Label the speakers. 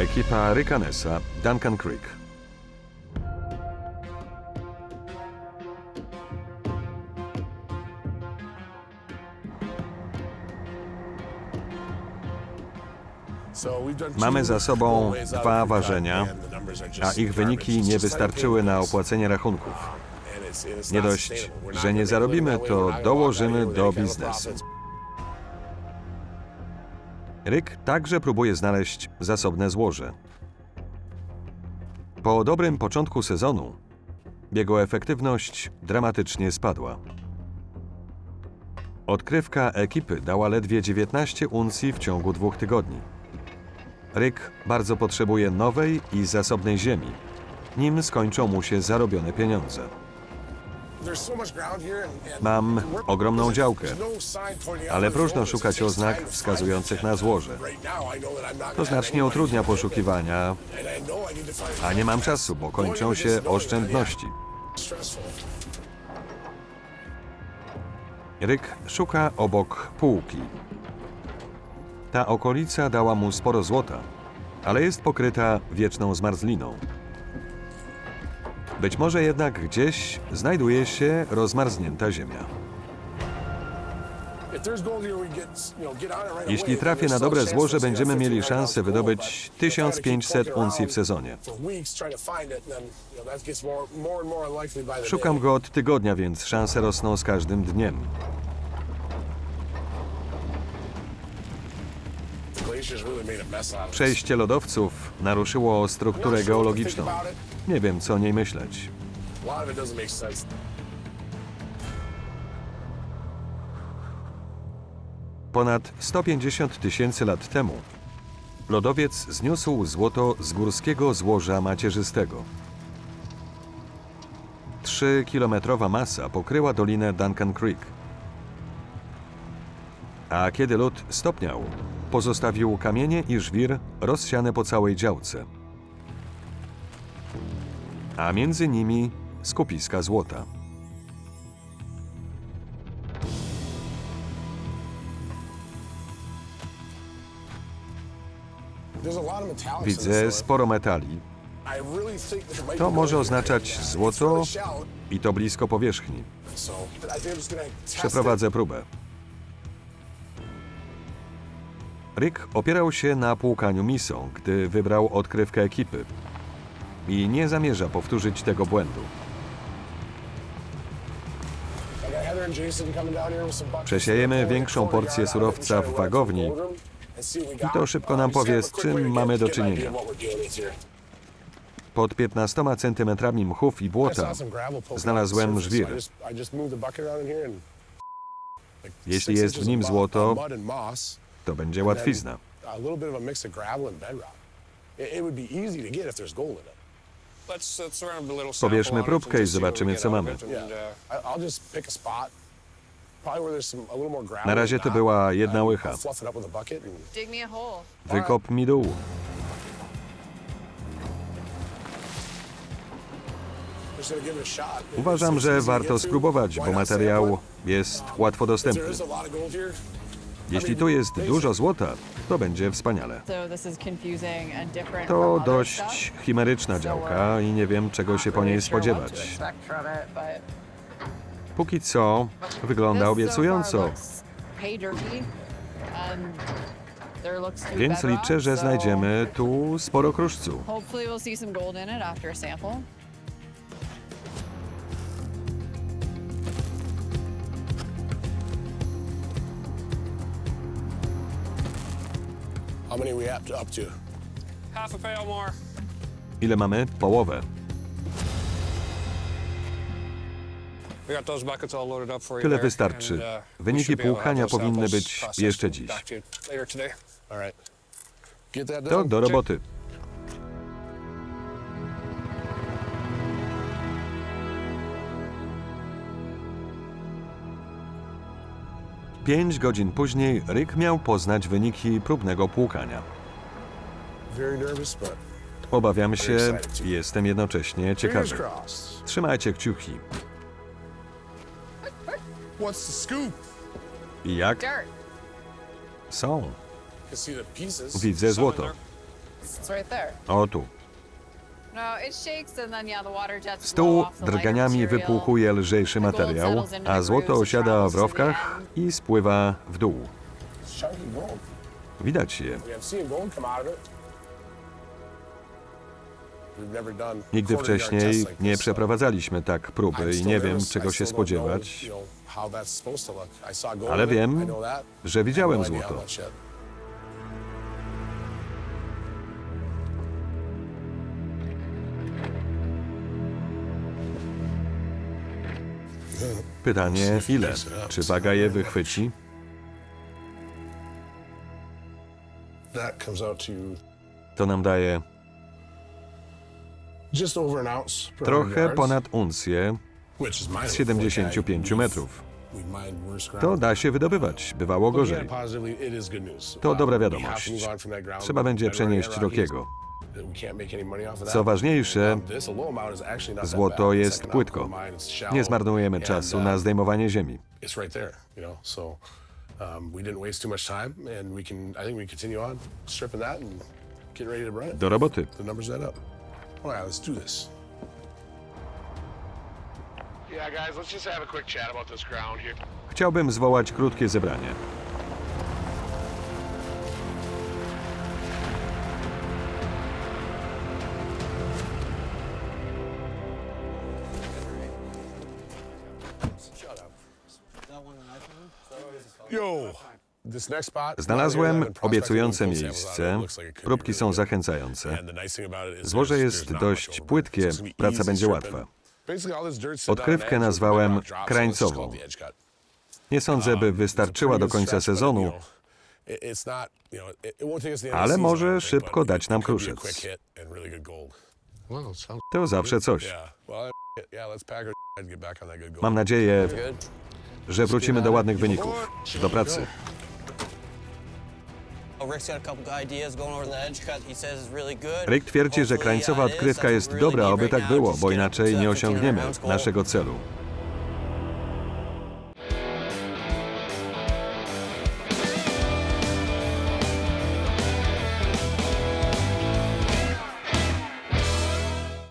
Speaker 1: Ekipa Rykanesa, Duncan Creek.
Speaker 2: Mamy za sobą dwa ważenia,
Speaker 1: A ich wyniki nie wystarczyły na opłacenie rachunków. Nie dość, że nie zarobimy, to dołożymy do biznesu. Ryk także próbuje znaleźć zasobne złoże. Po dobrym początku sezonu jego efektywność dramatycznie spadła. Odkrywka ekipy dała ledwie 19 uncji w ciągu dwóch tygodni. Ryk bardzo potrzebuje nowej i zasobnej ziemi, nim skończą mu się zarobione pieniądze.
Speaker 2: Mam ogromną działkę,
Speaker 1: ale próżno szukać oznak wskazujących na złoże. To znacznie utrudnia poszukiwania, a nie mam czasu, bo kończą się oszczędności. Ryk szuka obok półki. Ta okolica dała mu sporo złota, ale jest pokryta wieczną zmarzliną. Być może jednak gdzieś znajduje się rozmarznięta ziemia. Jeśli trafię na dobre złoże, będziemy mieli szansę wydobyć 1500 uncji w sezonie. Szukam go od tygodnia, więc szanse rosną z każdym dniem. Przejście lodowców naruszyło strukturę geologiczną. Nie wiem, co o niej myśleć. Ponad 150 tysięcy lat temu lodowiec zniósł złoto z górskiego złoża macierzystego. Trzykilometrowa masa pokryła dolinę Duncan Creek. A kiedy lód stopniał, pozostawił kamienie i żwir rozsiane po całej działce. A między nimi skupiska złota. Widzę sporo metali. To może oznaczać złoto i to blisko powierzchni. Przeprowadzę próbę. Rick opierał się na płukaniu misą, gdy wybrał odkrywkę ekipy. I nie zamierza powtórzyć tego błędu.
Speaker 2: Przesiejemy większą porcję surowca w wagowni
Speaker 1: I to szybko nam powie, z czym mamy do czynienia. Pod 15 centymetrami mchów i błota znalazłem żwir. Jeśli jest w nim złoto, to będzie łatwizna.
Speaker 3: Pobierzmy próbkę i zobaczymy, co mamy.
Speaker 1: Na razie to była jedna łycha. Wykop mi dół. Uważam, że warto spróbować, bo materiał jest łatwo dostępny. Jeśli tu jest dużo złota, to będzie wspaniale. To dość chimeryczna działka i nie wiem, czego się po niej spodziewać. Póki co wygląda
Speaker 4: so
Speaker 1: obiecująco, więc liczę, że znajdziemy tu sporo kruszcu.
Speaker 2: Many we up to? Up to?
Speaker 3: Half a pail more.
Speaker 1: Ile mamy? Połowę.
Speaker 3: We got those buckets all loaded up for you
Speaker 1: Tyle
Speaker 3: there,
Speaker 1: wystarczy.
Speaker 3: uh,
Speaker 1: Wyniki płukania
Speaker 3: those
Speaker 1: powinny być jeszcze dziś.
Speaker 3: to you later
Speaker 1: Pięć godzin później Rick miał poznać wyniki próbnego płukania. Obawiam się, jestem jednocześnie ciekawy. Trzymajcie kciuki. I jak? Są. Widzę złoto. O tu. Stół
Speaker 4: the lighter
Speaker 1: drganiami wypłukuje lżejszy materiał, a złoto osiada w rowkach i spływa w dół. Widać je. Nigdy wcześniej nie przeprowadzaliśmy tak próby i nie wiem, czego się spodziewać,
Speaker 2: you know, how that's supposed
Speaker 1: Pytanie, ile? Czy waga je wychwyci?
Speaker 2: To
Speaker 1: nam daje trochę ponad uncję z 75 metrów. To da się wydobywać, bywało gorzej. To dobra wiadomość. Trzeba będzie przenieść. Rokiego. Co ważniejsze,
Speaker 2: Um,
Speaker 1: złoto jest płytko. Nie zmarnujemy czasu
Speaker 2: uh,
Speaker 1: na zdejmowanie ziemi.
Speaker 2: It's right there, you know. So
Speaker 1: Znalazłem obiecujące miejsce. Próbki są zachęcające. Złoże jest dość płytkie, praca będzie łatwa. Odkrywkę nazwałem krańcową. Nie sądzę, by wystarczyła do końca sezonu,
Speaker 2: ale może szybko dać nam kruszec.
Speaker 1: to zawsze coś.
Speaker 2: Mam
Speaker 1: nadzieję, że wrócimy do ładnych wyników. Do pracy.
Speaker 5: Oh.
Speaker 1: Rick twierdzi, że krańcowa odkrywka jest dobra, oby
Speaker 5: right
Speaker 1: tak było, bo inaczej nie
Speaker 5: 15
Speaker 1: osiągniemy naszego celu.